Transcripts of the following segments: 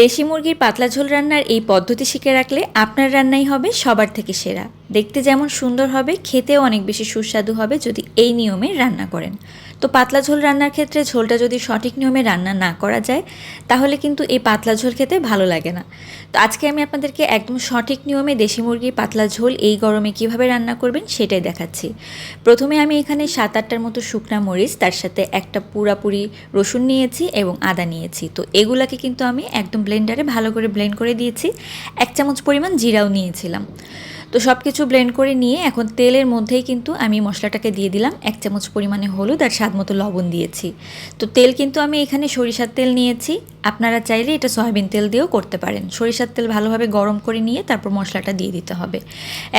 দেশি মুরগির পাতলা ঝোল রান্নার এই পদ্ধতি শিখে রাখলে আপনার রান্নাই হবে সবার থেকে সেরা। দেখতে যেমন সুন্দর হবে, খেতেও অনেক বেশি সুস্বাদু হবে যদি এই নিয়মে রান্না করেন। তো পাতলা ঝোল রান্নার ক্ষেত্রে ঝোলটা যদি সঠিক নিয়মে রান্না না করা যায়, তাহলে কিন্তু এই পাতলা ঝোল খেতে ভালো লাগে না। তো আজকে আমি আপনাদেরকে একদম সঠিক নিয়মে দেশি মুরগির পাতলা ঝোল এই গরমে কীভাবে রান্না করবেন সেটাই দেখাচ্ছি। প্রথমে আমি এখানে সাত আটটার মতো শুকনা মরিচ, তার সাথে একটা পুরাপুরি রসুন নিয়েছি এবং আদা নিয়েছি। তো এগুলাকে কিন্তু আমি একদম ব্লেন্ডারে ভালো করে ব্লেন্ড করে দিয়েছি। এক চামচ পরিমাণ জিরাও নিয়েছিলাম। তো সব কিছু ব্লেন্ড করে নিয়ে এখন তেলের মধ্যেই কিন্তু আমি মশলাটাকে দিয়ে দিলাম। এক চামচ পরিমাণে হলুদ আর স্বাদ মতো লবণ দিয়েছি। তো তেল কিন্তু আমি এখানে সরিষার তেল নিয়েছি। আপনারা চাইলে এটা সয়াবিন তেল দিয়েও করতে পারেন। সরিষার তেল ভালোভাবে গরম করে নিয়ে তারপর মশলাটা দিয়ে দিতে হবে।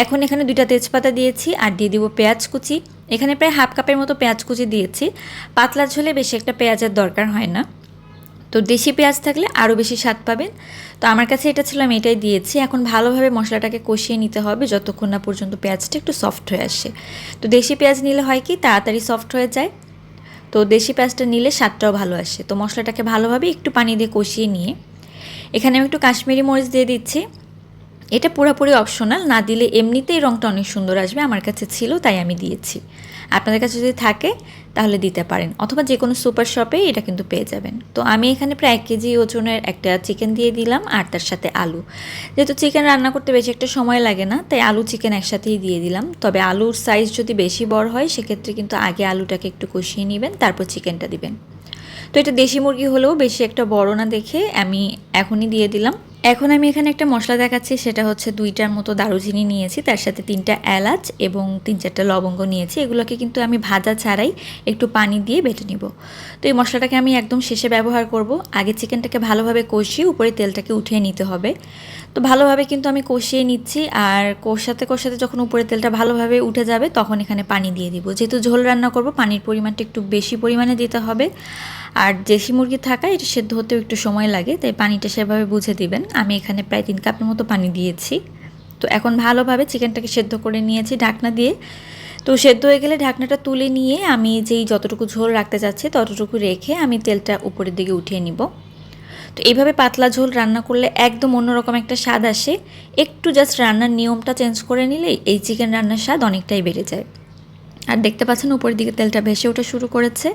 এখন এখানে দুইটা তেজপাতা দিয়েছি আর দিয়ে দিব পেঁয়াজ কুচি। এখানে প্রায় হাফ কাপের মতো পেঁয়াজ কুচি দিয়েছি। পাতলা ঝোলে বেশি একটা পেঁয়াজের দরকার হয় না। তো দেশি পেঁয়াজ থাকলে আরও বেশি স্বাদ পাবেন। তো আমার কাছে এটা ছিল, আমি এটাই দিয়েছি। এখন ভালোভাবে মশলাটাকে কষিয়ে নিতে হবে যতক্ষণ না পর্যন্ত পেঁয়াজটা একটু সফট হয়ে আসে। তো দেশি পেঁয়াজ নিলে হয় কি, তাড়াতাড়ি সফট হয়ে যায়। তো দেশি পেঁয়াজটা নিলে স্বাদটাও ভালো আসে। তো মশলাটাকে ভালোভাবে একটু পানি দিয়ে কষিয়ে নিয়ে, এখানে আমি একটু কাশ্মীরি মরিচ দিয়ে দিচ্ছি। এটা পুরোপুরি অপশনাল না দিলে এমনিতেই রঙটা অনেক সুন্দর আসবে, আমার কাছে ছিল, তাই আমি দিয়েছি। আপনাদের কাছে যদি থাকে, তাহলে দিতে পারেন, অথবা যে কোনো সুপার শপে এটা কিন্তু পেয়ে যাবেন। তো আমি এখানে প্রায় এক কেজি ওজনের একটা চিকেন দিয়ে দিলাম, আর তার সাথে আলু। যেহেতু চিকেন রান্না করতে বেশি একটা সময় লাগে না, তাই আলু চিকেন একসাথেই দিয়ে দিলাম। তবে আলুর সাইজ যদি বেশি বড় হয়, সেক্ষেত্রে কিন্তু আগে আলুটাকে একটু কষিয়ে নেবেন, তারপর চিকেনটা দিবেন। তো এটা দেশি মুরগি হলেও বেশি একটা বড় না দেখে আমি এখনই দিয়ে দিলাম। এখন আমি এখানে একটা মশলা দেখাচ্ছি, সেটা হচ্ছে দুইটার মতো দারুচিনি নিয়েছি, তার সাথে তিনটা এলাচ এবং তিন চারটা লবঙ্গ নিয়েছি। এগুলোকে কিন্তু আমি ভাজা ছাড়াই একটু পানি দিয়ে বেটে নিব। তো এই মশলাটাকে আমি একদম শেষে ব্যবহার করব। আগে চিকেনটাকে ভালোভাবে কষিয়ে উপরে তেলটাকে উঠিয়ে নিতে হবে। তো ভালোভাবে কিন্তু আমি কষিয়ে নিচ্ছি, আর কষাতে কষাতে যখন উপরে তেলটা ভালোভাবে উঠে যাবে, তখন এখানে পানি দিয়ে দিব। যেহেতু ঝোল রান্না করব, পানির পরিমাণটা একটু বেশি পরিমাণে দিতে হবে। আর দেশি মুরগি থাকা এটা সেদ্ধ হতেও একটু সময় লাগে, তাই পানিটা সেভাবে বুঝে দিবেন। আমি এখানে প্রায় তিন কাপের মতো পানি দিয়েছি। তো এখন ভালোভাবে চিকেনটাকে সেদ্ধ করে নিয়েছি ঢাকনা দিয়ে। তো সেদ্ধ হয়ে গেলে ঢাকনাটা তুলে নিয়ে আমি যেই যতটুকু ঝোল রাখতে চাচ্ছি ততটুকু রেখে আমি তেলটা উপরের দিকে উঠিয়ে নিব। তো এইভাবে পাতলা ঝোল রান্না করলে একদম অন্যরকম একটা স্বাদ আসে। একটু জাস্ট রান্নার নিয়মটা চেঞ্জ করে নিলেই এই চিকেন রান্নার স্বাদ অনেকটাই বেড়ে যায়। আর দেখতে পাচ্ছেন উপরের দিকে তেলটা ভেসে ওঠা শুরু করেছে।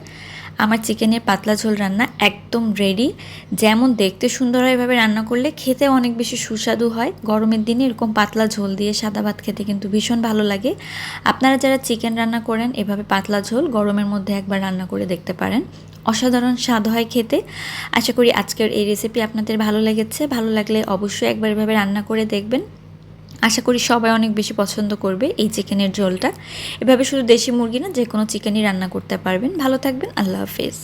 আমার চিকেনের পাতলা ঝোল রান্না একদম রেডি যেমন দেখতে সুন্দর হয় এভাবে রান্না করলে খেতে অনেক বেশি সুস্বাদু হয়। গরমের দিনে এরকম পাতলা ঝোল দিয়ে সাদা ভাত খেতে কিন্তু ভীষণ ভালো লাগে। আপনারা যারা চিকেন রান্না করেন, এভাবে পাতলা ঝোল গরমের মধ্যে একবার রান্না করে দেখতে পারেন। অসাধারণ স্বাদ হয় খেতে। আশা করি আজকের এই রেসিপি আপনাদের ভালো লেগেছে। ভালো লাগলে অবশ্যই একবার এভাবে রান্না করে দেখবেন। আশা করি সবাই অনেক বেশি পছন্দ করবে এই চিকেনের ঝোলটা। এভাবে শুধু দেশি মুরগি না যে কোনো চিকেনই রান্না করতে পারবেন। ভালো থাকবেন, আল্লাহ হাফেজ।